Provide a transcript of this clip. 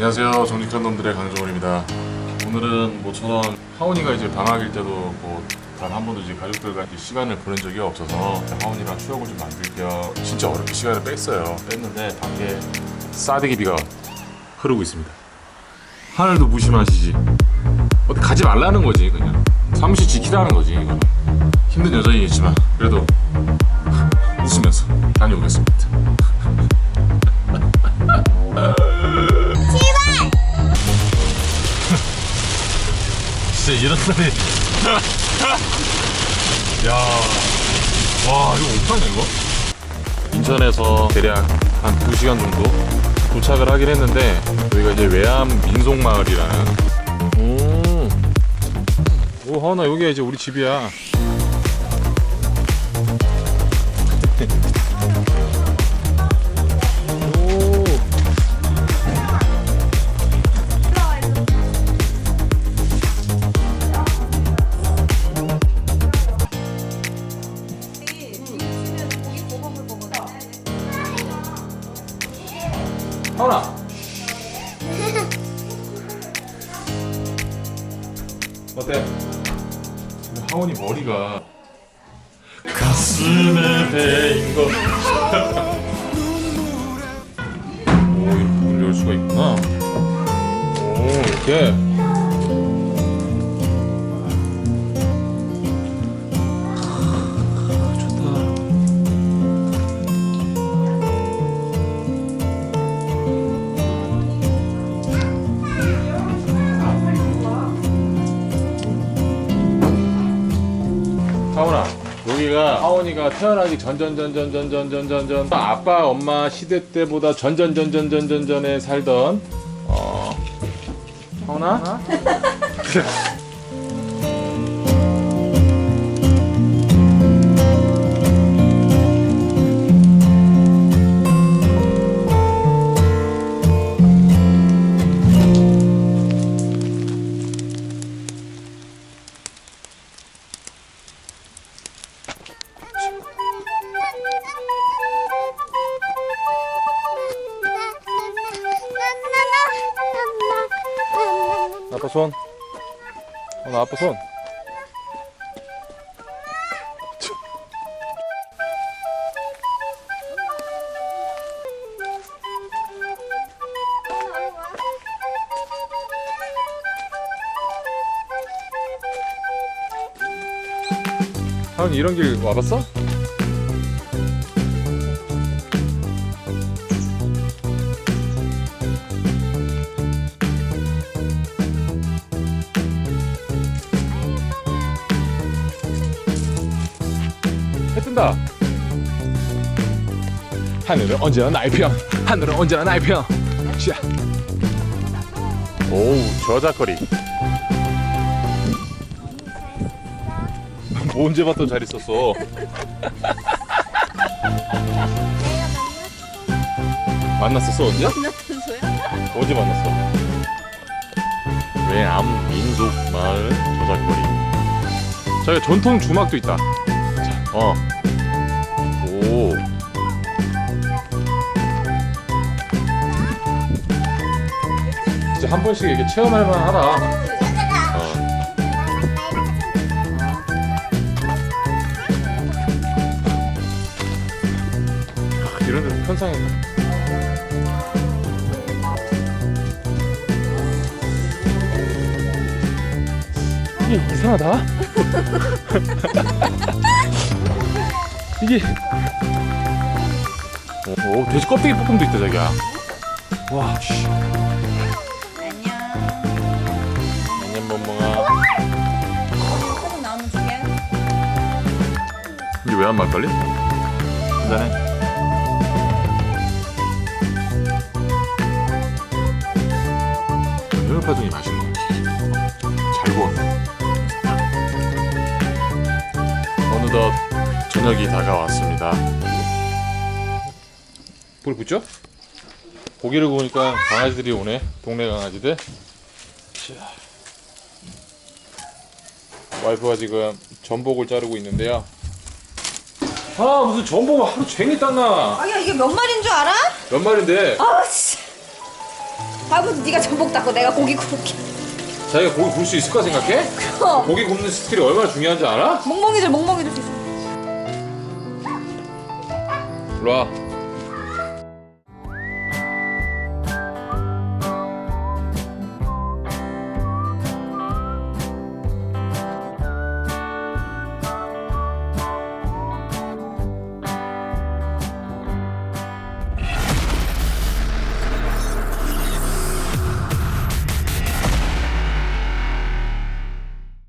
안녕하세요. 정직한 놈들의 강정원입니다. 오늘은 모처럼 하온이가 이제 방학일 때도 뭐 단 한 번도 이제 가족들과 이렇게 시간을 보낸 적이 없어서 하온이랑 추억을 좀 만들 겸 진짜 어렵게 시간을 뺐어요. 뺐는데 밖에 싸대기 비가 흐르고 있습니다. 하늘도 무심하시지. 어디 가지 말라는 거지 그냥. 사무실 지키라는 거지 이거는. 힘든 여정이겠지만 그래도 이런 날이 야, 와 이거 어떡하냐 이거? 인천에서 대략 한 2시간 정도 도착을 하긴 했는데 여기가 이제 외암 민속마을이라는. 오, 오 하은아 여기가 이제 우리 집이야 어때? 근데 하은이 머리가 가슴에 베인 거. 오 이렇게 문을 열 수가 있구나. 오 이렇게. 하원아 여기가 하원이가 태어나기 전전전전전전전전전 아빠 엄마 시대 때보다 전전전전전전전에 살던 어 하원아 아빠 손 하원아 아빠 손 하원이 이런 길 와봤어? 해 뜬다. 하늘은 언제나 나의 편. 하늘은 언제나 나의 편. 자. 오우 저작거리. 뭐 언제 봤던 잘 있었어. 만났었어 언제? 언제 만났어? 외암 민속 마을 저작거리. 저기 전통 주막도 있다. 자, 어. 오. 진짜 한 번씩 이렇게 체험할 만하다. 어. 아, 이런 데서 편상했다. 이게 이상하다. 이게 오, 오 돼지 껍데기 볶음도 있다 자기야. 와, 씨. 안녕. 안녕 멍멍아. 꼭 나오는 중에. 이게 왜안 막걸리? 한잔해. 해물파전이 맛있네. 잘 구웠네. 어느덧 저녁이 다가왔습니다. 불 붙죠? 고기를 구우니까 강아지들이 오네. 동네 강아지들. 자. 와이프가 지금 전복을 자르고 있는데요. 아 무슨 전복을 하루 종일 땄나? 아야 이게 몇 마리인 줄 알아? 몇 마리인데? 아 씨. 밥은 네가 전복 닦고 내가 고기 구울게. 자기가 고기 굽을 수 있을 까 생각해? 그럼. 고기 굽는 스킬이 얼마나 중요한지 알아? 멍멍이들 멍멍이들 일로 와